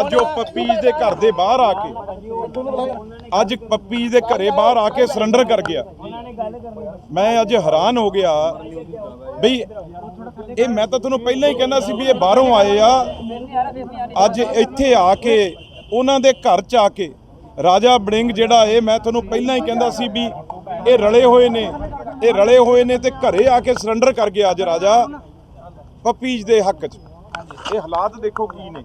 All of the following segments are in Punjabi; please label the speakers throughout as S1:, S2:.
S1: ਅੱਜ ਉਹ ਪੱਪੀ ਦੇ ਘਰ ਦੇ ਬਾਹਰ ਆ ਕੇ ਅੱਜ ਪੱਪੀ ਦੇ ਘਰੇ ਬਾਹਰ ਆ ਕੇ ਸਰੈਂਡਰ ਕਰ ਗਿਆ। ਮੈਂ ਅੱਜ ਹੈਰਾਨ ਹੋ ਗਿਆ ਬਈ ਇਹ ਮੈਂ ਤਾਂ ਤੁਹਾਨੂੰ ਪਹਿਲਾਂ ਹੀ ਕਹਿੰਦਾ ਸੀ ਵੀ ਇਹ ਬਾਹਰੋਂ ਆਏ ਆ। ਅੱਜ ਇੱਥੇ ਆ ਕੇ ਉਹਨਾਂ ਦੇ ਘਰ ਚ ਆ ਕੇ ਰਾਜਾ ਬੜਿੰਗ ਜਿਹੜਾ ਇਹ ਮੈਂ ਤੁਹਾਨੂੰ ਪਹਿਲਾਂ ਹੀ ਕਹਿੰਦਾ ਸੀ ਵੀ ਇਹ ਰਲੇ ਹੋਏ ਨੇ, ਇਹ ਰਲੇ ਹੋਏ ਨੇ ਤੇ ਘਰੇ ਆ ਕੇ ਸਰੈਂਡਰ ਕਰ ਗਿਆ ਅੱਜ ਰਾਜਾ ਪੱਪੀਜ ਦੇ ਹੱਕ 'ਚ। ਇਹ ਹਾਲਾਤ ਦੇਖੋ ਕੀ ਨੇ।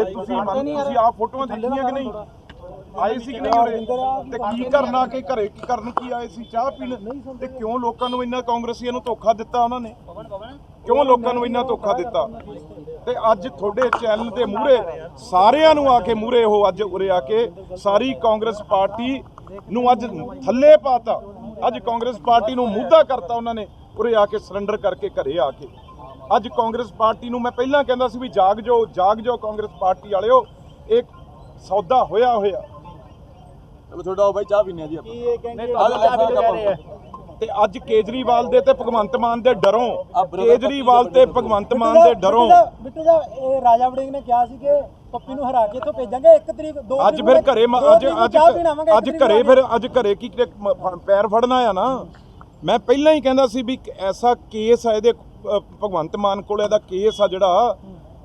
S1: ਇਹ ਤੁਸੀਂ ਮੰਨ ਤੁਸੀਂ ਆਹ ਫੋਟੋਆਂ ਦੇਖੀਆਂ ਕਿ ਨਹੀਂ? ਆਏ ਸੀ ਕਿ ਨਹੀਂ ਉਰੇ? ਤੇ ਕੀ ਕਰਨਾ ਕਿ ਘਰੇ ਕੀ ਕਰਨ ਕੀ ਆਏ ਸੀ? ਚਾਹ ਪੀਣ? ਤੇ ਕਿਉਂ ਲੋਕਾਂ ਨੂੰ ਇੰਨਾ ਕਾਂਗਰਸੀਆਂ ਨੂੰ ਧੋਖਾ ਦਿੱਤਾ ਉਹਨਾਂ ਨੇ? ਕਿਉਂ ਲੋਕਾਂ ਨੂੰ ਇੰਨਾ ਧੋਖਾ ਦਿੱਤਾ? ਤੇ ਅੱਜ ਤੁਹਾਡੇ ਚੈਨਲ ਦੇ ਮੂਹਰੇ ਸਾਰਿਆਂ ਨੂੰ ਆ ਕੇ ਮੂਹਰੇ ਉਹ ਅੱਜ ਉਰੇ ਆ ਕੇ ਸਾਰੀ ਕਾਂਗਰਸ ਪਾਰਟੀ ਨੂੰ ਅੱਜ ਥੱਲੇ ਪਾਤਾ। ਅੱਜ ਕਾਂਗਰਸ ਪਾਰਟੀ ਨੂੰ ਮੁੱਦਾ ਕਰਤਾ ਉਹਨਾਂ ਨੇ ਉਰੇ ਆ ਕੇ ਸਰੈਂਡਰ ਕਰਕੇ ਘਰੇ ਆ ਕੇ। ਅੱਜ ਕਾਂਗਰਸ ਪਾਰਟੀ ਨੂੰ ਮੈਂ ਪਹਿਲਾਂ ਕਹਿੰਦਾ ਸੀ ਵੀ ਜਾਗ ਜਾਓ ਜਾਗ ਜਾਓ ਕਾਂਗਰਸ ਪਾਰਟੀ ਵਾਲਿਓ। ਇੱਕ ਸੌਦਾ ਹੋਇਆ ਹੋਇਆ।
S2: ਚਲੋ ਤੁਹਾਡਾ ਉਹ ਬਾਈ ਚਾਹ ਪੀਨੇ ਆ ਜੀ ਆਪਾਂ।
S3: ਇਹ ਕਹਿੰਦੇ।
S1: ਤੇ ਅੱਜ ਕੇਜਰੀਵਾਲ ਦੇ ਤੇ ਭਗਵੰਤ ਮਾਨ ਦੇ ਡਰੋਂ। ਕੇਜਰੀਵਾਲ ਤੇ ਭਗਵੰਤ ਮਾਨ ਦੇ ਡਰੋਂ।
S3: ਬਿੱਟੂ ਦਾ ਇਹ ਰਾਜਾ ਵੜਿੰਗ ਨੇ ਕਿਹਾ ਸੀ ਕਿ ਪੱਪੀ ਨੂੰ ਹਰਾ ਕੇ ਇੱਥੋਂ ਭੇਜਾਂਗੇ। 1 ਤਰੀਕ 2
S1: ਅੱਜ ਫਿਰ ਘਰੇ ਅੱਜ ਅੱਜ ਅੱਜ ਘਰੇ ਫਿਰ ਅੱਜ ਘਰੇ ਕੀ ਪੈਰ ਫੜਨਾ ਆ ਨਾ। ਮੈਂ ਪਹਿਲਾਂ ਹੀ ਕਹਿੰਦਾ ਸੀ ਵੀ ਐਸਾ ਕੇਸ ਆ ਇਹਦੇ ਭਗਵੰਤ ਮਾਨ ਕੋਲ ਇਹਦਾ ਕੇਸ ਆ ਜਿਹੜਾ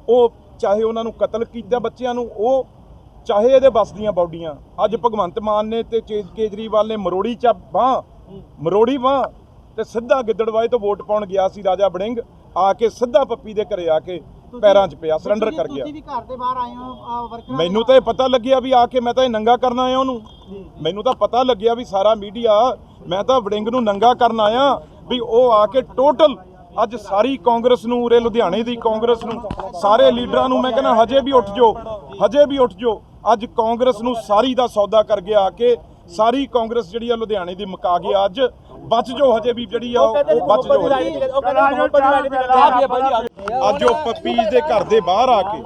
S1: ਉਹ ਚਾਹੇ ਉਹਨਾਂ ਨੂੰ ਕਤਲ ਕੀਤਾ ਬੱਚਿਆਂ ਨੂੰ ਉਹ ਚਾਹੇ ਇਹਦੇ ਬਸ ਦੀਆਂ ਬੌਡੀਆਂ। ਅੱਜ ਭਗਵੰਤ ਮਾਨ ਨੇ ਤੇ ਕੇਜਰੀਵਾਲ ਨੇ ਮਰੋੜੀ ਚ ਬਾਹ ਮਰੋੜੀ ਬਾਹ ਤੇ ਸਿੱਧਾ ਗਿੱਦੜਵਾਏ ਤੋਂ ਵੋਟ ਪਾਉਣ ਗਿਆ ਸੀ ਰਾਜਾ ਬੜਿੰਗ ਆ ਕੇ ਸਿੱਧਾ ਪੱਪੀ ਦੇ ਘਰੇ ਆ ਕੇ ਪੈਰਾਂ 'ਚ ਪਿਆ ਸਰੈਂਡਰ ਕਰ ਗਿਆ।
S3: ਤੁਸੀਂ ਵੀ ਘਰ ਦੇ ਬਾਹਰ ਆਏ ਹੋ ਵਰਕਰ
S1: ਮੈਨੂੰ ਤਾਂ ਇਹ ਪਤਾ ਲੱਗਿਆ ਵੀ ਆ ਕੇ ਮੈਂ ਤਾਂ ਇਹ ਨੰਗਾ ਕਰਨ ਆਇਆ ਉਹਨੂੰ। ਮੈਨੂੰ ਤਾਂ ਪਤਾ ਲੱਗਿਆ ਵੀ ਸਾਰਾ ਮੀਡੀਆ ਮੈਂ ਤਾਂ ਵੜਿੰਗ ਨੂੰ ਨੰਗਾ ਕਰਨ ਆਇਆ ਵੀ ਉਹ ਆ ਕੇ ਟੋਟਲ ਅੱਜ ਸਾਰੀ ਕਾਂਗਰਸ ਨੂੰ ਉਰੇ ਲੁਧਿਆਣੇ ਦੀ ਕਾਂਗਰਸ ਨੂੰ ਸਾਰੇ ਲੀਡਰਾਂ ਨੂੰ ਮੈਂ ਕਹਿੰਦਾ ਹਜੇ ਵੀ ਉੱਠ ਜਾਓ ਹਜੇ ਵੀ ਉੱਠ ਜਾਓ। ਅੱਜ ਕਾਂਗਰਸ ਨੂੰ ਸਾਰੀ ਦਾ ਸੌਦਾ ਕਰ ਗਿਆ ਆ ਕੇ ਸਾਰੀ ਕਾਂਗਰਸ ਜਿਹੜੀ ਆ ਲੁਧਿਆਣੇ ਦੀ ਮੁਕਾ ਗਿਆ ਅੱਜ। ਬਚ ਜਾਓ ਹਜੇ ਵੀ ਜਿਹੜੀ ਆ ਉਹ ਬਚ ਜਾਓ। ਅੱਜ ਉਹ ਪੱਪੀ ਦੇ ਘਰ ਦੇ ਬਾਹਰ ਆ ਕੇ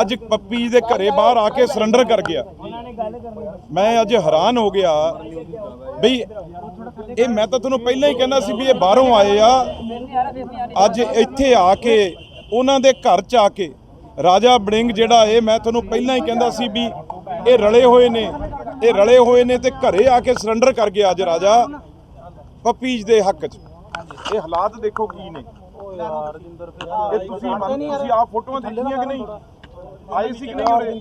S1: ਅੱਜ ਪੱਪੀ ਦੇ ਘਰੇ ਬਾਹਰ ਆ ਕੇ ਸਰੈਂਡਰ ਕਰ ਗਿਆ। ਮੈਂ ਅੱਜ ਹੈਰਾਨ ਹੋ ਗਿਆ ਬਈ ਇਹ ਮੈਂ ਤਾਂ ਤੁਹਾਨੂੰ ਪਹਿਲਾਂ ਹੀ ਕਹਿੰਦਾ ਸੀ ਵੀ ਇਹ ਬਾਹਰੋਂ ਆਏ ਆ। ਅੱਜ ਇੱਥੇ ਆ ਕੇ, ਉਹਨਾਂ ਦੇ ਘਰ ਚ ਆ ਕੇ, ਰਾਜਾ ਬੜਿੰਗ ਜਿਹੜਾ ਇਹ ਮੈਂ ਤੁਹਾਨੂੰ ਪਹਿਲਾਂ ਹੀ ਕਹਿੰਦਾ ਸੀ ਵੀ ਇਹ ਰਲੇ ਹੋਏ ਨੇ, ਇਹ ਰਲੇ ਹੋਏ ਨੇ ਤੇ ਘਰੇ ਆ ਕੇ ਸਰੈਂਡਰ ਕਰ ਗਿਆ ਅੱਜ ਰਾਜਾ ਪੱਪੀਜ ਦੇ ਹੱਕ 'ਚ। ਇਹ ਹਾਲਾਤ ਦੇਖੋ ਕੀ ਨੇ। ਇਹ ਤੁਸੀਂ ਮੰਨ ਤੁਸੀਂ ਆਹ ਫੋਟੋਆਂ ਦੇਖੀਆਂ ਕਿ ਨਹੀਂ? ਆਏ ਸੀ ਕਿ ਨਹੀਂ ਉਰੇ?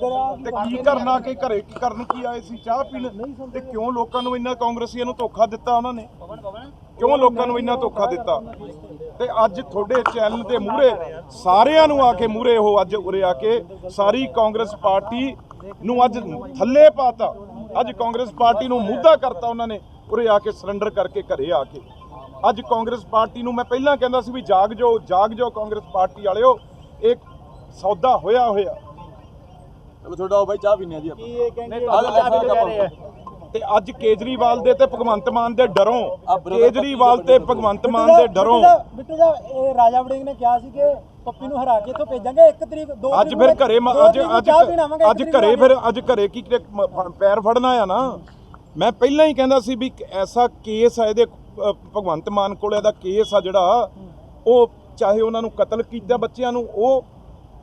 S1: ਤੇ ਕੀ ਕਰਨਾ ਕਿ ਘਰੇ ਕੀ ਕਰਨ ਕੀ ਆਏ ਸੀ? ਚਾਹ ਪੀਣ? ਤੇ ਕਿਉਂ ਲੋਕਾਂ ਨੂੰ ਇੰਨਾ ਕਾਂਗਰਸੀਆਂ ਨੂੰ ਧੋਖਾ ਦਿੱਤਾ ਉਹਨਾਂ ਨੇ? ਕਿਉਂ ਲੋਕਾਂ ਨੂੰ ਇੰਨਾ ਧੋਖਾ ਦਿੱਤਾ? ਤੇ ਅੱਜ ਤੁਹਾਡੇ ਚੈਨਲ ਦੇ ਮੂਹਰੇ ਸਾਰਿਆਂ ਨੂੰ ਆ ਕੇ ਮੂਹਰੇ ਉਹ ਅੱਜ ਉਰੇ ਆ ਕੇ ਸਾਰੀ ਕਾਂਗਰਸ ਪਾਰਟੀ ਨੂੰ ਅੱਜ ਥੱਲੇ ਪਾਤਾ। ਅੱਜ ਕਾਂਗਰਸ ਪਾਰਟੀ ਨੂੰ ਮੁੱਦਾ ਕਰਤਾ ਉਹਨਾਂ ਨੇ ਉਰੇ ਆ ਕੇ ਸਰੈਂਡਰ ਕਰਕੇ ਘਰੇ ਆ ਕੇ। ਅੱਜ ਕਾਂਗਰਸ ਪਾਰਟੀ ਨੂੰ ਮੈਂ ਪਹਿਲਾਂ ਕਹਿੰਦਾ ਸੀ ਵੀ ਜਾਗ ਜਾਓ ਜਾਗ ਜਾਓ ਕਾਂਗਰਸ ਪਾਰਟੀ ਵਾਲਿਓ। ਇਹ ਸੌਦਾ ਹੋਇਆ ਹੋਇਆ
S2: ਚਲੋ ਤੁਹਾਡਾ ਉਹ ਬਾਈ ਚਾਹ ਪੀਨੇ ਆ ਜੀ ਆਪਾਂ।
S3: ਇਹ ਕਹਿੰਦੇ
S2: ਸਾਰਾ ਕੱਪ।
S1: ਤੇ ਅੱਜ ਕੇਜਰੀਵਾਲ ਦੇ ਤੇ ਭਗਵੰਤ ਮਾਨ ਦੇ ਡਰੋਂ। ਕੇਜਰੀਵਾਲ ਤੇ ਭਗਵੰਤ ਮਾਨ ਦੇ ਡਰੋਂ।
S3: ਬਿੱਟੂ ਦਾ ਇਹ ਰਾਜਾ ਵੜਿੰਗ ਨੇ ਕਿਹਾ ਸੀ ਕਿ ਪੱਪੀ ਨੂੰ ਹਰਾ ਕੇ ਇੱਥੋਂ ਭੇਜਾਂਗੇ 1 ਤਰੀਕ 2
S1: ਅੱਜ ਫਿਰ ਘਰੇ ਅੱਜ ਅੱਜ ਅੱਜ ਘਰੇ ਫਿਰ ਅੱਜ ਘਰੇ ਕੀ ਕੀ ਪੈਰ ਫੜਨਾ ਆ ਨਾ? ਮੈਂ ਪਹਿਲਾਂ ਹੀ ਕਹਿੰਦਾ ਸੀ ਵੀ ਐਸਾ ਕੇਸ ਆ ਇਹਦੇ ਭਗਵੰਤ ਮਾਨ ਕੋਲ ਇਹਦਾ ਕੇਸ ਆ ਜਿਹੜਾ ਉਹ ਚਾਹੇ ਉਹਨਾਂ ਨੂੰ ਕਤਲ ਕੀਤਾ ਬੱਚਿਆਂ ਨੂੰ ਉਹ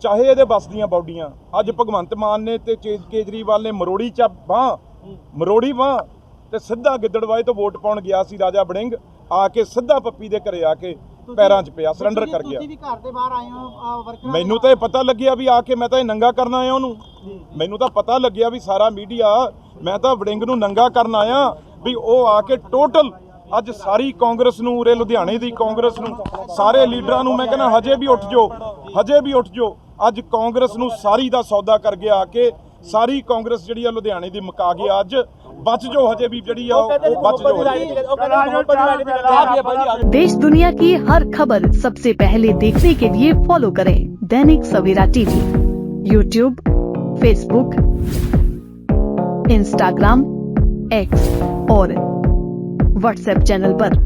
S1: ਚਾਹੇ ਇਹਦੇ ਬਸ ਦੀਆਂ ਬੌਡੀਆਂ ਅੱਜ ਭਗਵੰਤ ਮਾਨ ਨੇ ਤੇ ਕੇਜਰੀਵਾਲ ਨੇ ਮਰੋੜੀ ਚ ਬਾਹ ਮਰੋੜੀ ਬਾਹ ਤੇ ਸਿੱਧਾ ਗਿੱਦੜਵਾਏ ਤੋਂ ਵੋਟ ਪਾਉਣ ਗਿਆ ਸੀ ਰਾਜਾ ਬੜਿੰਗ ਆ ਕੇ ਸਿੱਧਾ ਪੱਪੀ ਦੇ ਘਰੇ ਆ ਕੇ ਪੈਰਾਂ 'ਚ ਪਿਆ ਸਰੈਂਡਰ ਕਰ ਗਿਆ।
S3: ਤੁਸੀਂ ਵੀ ਘਰ ਦੇ ਬਾਹਰ ਆਏ ਹੋ ਵਰਕਰ
S1: ਮੈਨੂੰ ਤਾਂ ਇਹ ਪਤਾ ਲੱਗਿਆ ਵੀ ਆ ਕੇ ਮੈਂ ਤਾਂ ਇਹ ਨੰਗਾ ਕਰਨ ਆਇਆ ਉਹਨੂੰ। ਮੈਨੂੰ ਤਾਂ ਪਤਾ ਲੱਗਿਆ ਵੀ ਸਾਰਾ ਮੀਡੀਆ ਮੈਂ ਤਾਂ ਵੜਿੰਗ ਨੂੰ ਨੰਗਾ ਕਰਨ ਆਇਆ ਵੀ ਉਹ ਆ ਕੇ ਟੋਟਲ ਅੱਜ ਸਾਰੀ ਕਾਂਗਰਸ ਨੂੰ ਉਰੇ ਲੁਧਿਆਣੇ ਦੀ ਕਾਂਗਰਸ ਨੂੰ ਸਾਰੇ ਲੀਡਰਾਂ ਨੂੰ ਮੈਂ ਕਹਿੰਦਾ ਹਜੇ ਵੀ ਉੱਠ ਜਾਓ ਹਜੇ ਵੀ ਉੱਠ ਜਾਓ। ਅੱਜ ਕਾਂਗਰਸ ਨੂੰ ਸਾਰੀ ਦਾ ਸੌਦਾ ਕਰ ਗਿਆ ਆ ਕੇ ਸਾਰੀ ਕਾਂਗਰਸ ਜਿਹੜੀ ਆ ਲੁਧਿਆਣੇ ਦੀ ਮੁਕਾ ਗਿਆ ਅੱਜ ਬਚ ਜਾਓ ਹਜੇ ਵੀ ਜਿਹੜੀ ਆ ਉਹ ਉਹ ਬਚ ਜਾਓ ਹਜੇ।
S2: ਚਾਹ ਪੀਏ ਬਾਈ ਜੀ ਆ ਜਾਓ।
S4: देश दुनिया की हर खबर सबसे पहले देखने के लिए फॉलो करें Dainik Savera TV YouTube Facebook Instagram X और व्हाट्सएप चैनल पर।